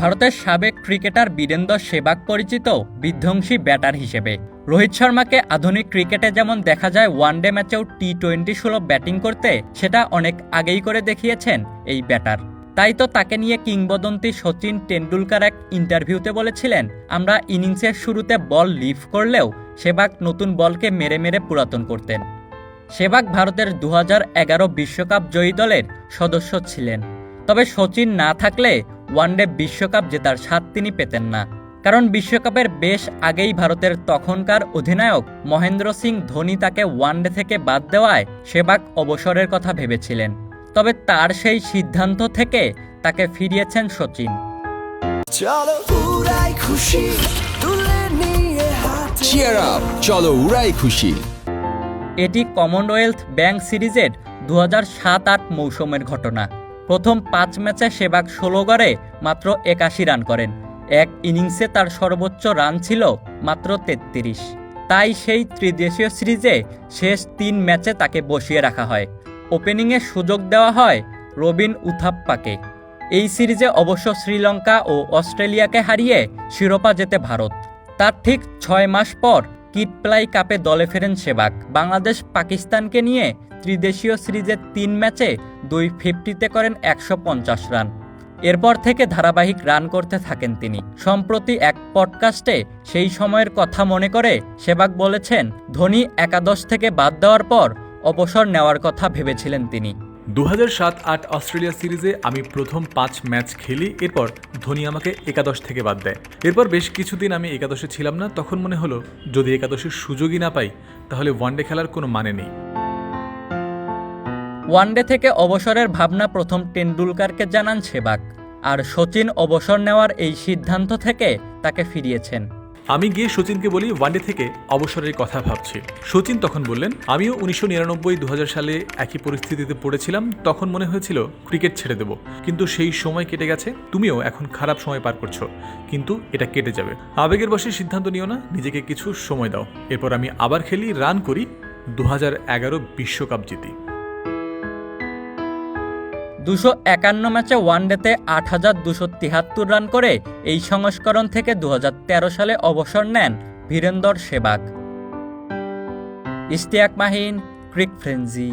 ভারতের সাবেক ক্রিকেটার বীরেন্দর সেবাগ পরিচিত বিধ্বংসী ব্যাটার হিসেবে। রোহিত শর্মাকে আধুনিক ক্রিকেটে যেমন দেখা যায় ওয়ানডে ম্যাচেও টি টোয়েন্টি সুলভ ব্যাটিং করতে, সেটা অনেক আগেই করে দেখিয়েছেন এই ব্যাটার। তাই তো তাকে নিয়ে কিংবদন্তি সচিন টেন্ডুলকার এক ইন্টারভিউতে বলেছিলেন, আমরা ইনিংসের শুরুতে বল লিফ করলেও সেবাগ নতুন বলকে মেরে মেরে পুরাতন করতেন। সেবাগ ভারতের দু বিশ্বকাপ জয়ী দলের সদস্য ছিলেন। তবে সচিন না থাকলে ওয়ানডে বিশ্বকাপ জেতার স্বাদ তিনি পেতেন না। কারণ বিশ্বকাপের বেশ আগেই ভারতের তখনকার অধিনায়ক মহেন্দ্র সিং ধোনি তাকে ওয়ানডে থেকে বাদ দেওয়ায় সেবাক অবসরের কথা ভেবেছিলেন। তবে তার সেই সিদ্ধান্ত থেকে তাকে ফিরিয়েছেন সচিন। চলো উড়াই খুশি তুলে নিয়ে চিয়ার আপ চলো উড়াই খুশি। এটি কমনওয়েলথ ব্যাংক সিরিজের দু হাজার সাত আট মৌসুমের ঘটনা। প্রথম পাঁচ ম্যাচে সেবাগ ষোলো গড়ে মাত্র একাশি রান করেন। এক ইনিংসে তার সর্বোচ্চ রান ছিল মাত্র তেত্রিশ। তাই সেই ত্রিদেশীয় সিরিজে শেষ তিন ম্যাচে তাকে বসিয়ে রাখা হয়। ওপেনিংয়ে সুযোগ দেওয়া হয় রবিন উথাপ্পাকে। এই সিরিজে অবশ্য শ্রীলঙ্কা ও অস্ট্রেলিয়াকে হারিয়ে শিরোপা জেতে ভারত। তার ঠিক ছয় মাস পর কিটপ্লাই কাপে দলে ফেরেন সেবাক বাংলাদেশ পাকিস্তানকে নিয়ে ত্রিদেশীয় সিরিজের তিন ম্যাচে দুই ফিফটিতে করেন একশো পঞ্চাশ রান। এরপর থেকে ধারাবাহিক রান করতে থাকেন তিনি। সম্প্রতি এক পডকাস্টে সেই সময়ের কথা মনে করে সেবাক বলেছেন, ধোনি একাদশ থেকে বাদ দেওয়ার পর অবসর নেওয়ার কথা ভেবেছিলেন তিনি। দু সাত আট অস্ট্রেলিয়া সিরিজে আমি প্রথম পাঁচ ম্যাচ খেলি, এরপর ধোনি আমাকে একাদশ থেকে বাদ দেয়। এরপর বেশ কিছুদিন আমি একাদশে ছিলাম না, তখন মনে হলো, যদি একাদশের সুযোগই না পাই, তাহলে ওয়ানডে খেলার কোনো মানে নেই। ওয়ানডে থেকে অবসরের ভাবনা প্রথম টেন্ডুলকারকে জানান সেবাগ। আর সচিন অবসর নেওয়ার এই সিদ্ধান্ত থেকে তাকে ফিরিয়েছেন। আমি গিয়ে সচিনকে বলি ওয়ানডে থেকে অবসরের কথা ভাবছি। সচিন তখন বললেন, আমিও উনিশশো নিরানব্বই দু সালে একই পরিস্থিতিতে পড়েছিলাম, তখন মনে হয়েছিল ক্রিকেট ছেড়ে দেব। কিন্তু সেই সময় কেটে গেছে, তুমিও এখন খারাপ সময় পার করছ, কিন্তু এটা কেটে যাবে। আবেগের বসে সিদ্ধান্ত নিও না, নিজেকে কিছু সময় দাও। এরপর আমি আবার খেলি রান করি দু বিশ্বকাপ জিতি। দুশো একান্ন ম্যাচে ওয়ানডেতে আট হাজার দুশো তিহাত্তর রান করে এই সংস্করণ থেকে দু হাজার তেরো সালে অবসর নেন Virender Sehwag. Ishtiaq Mahin, cric frenzy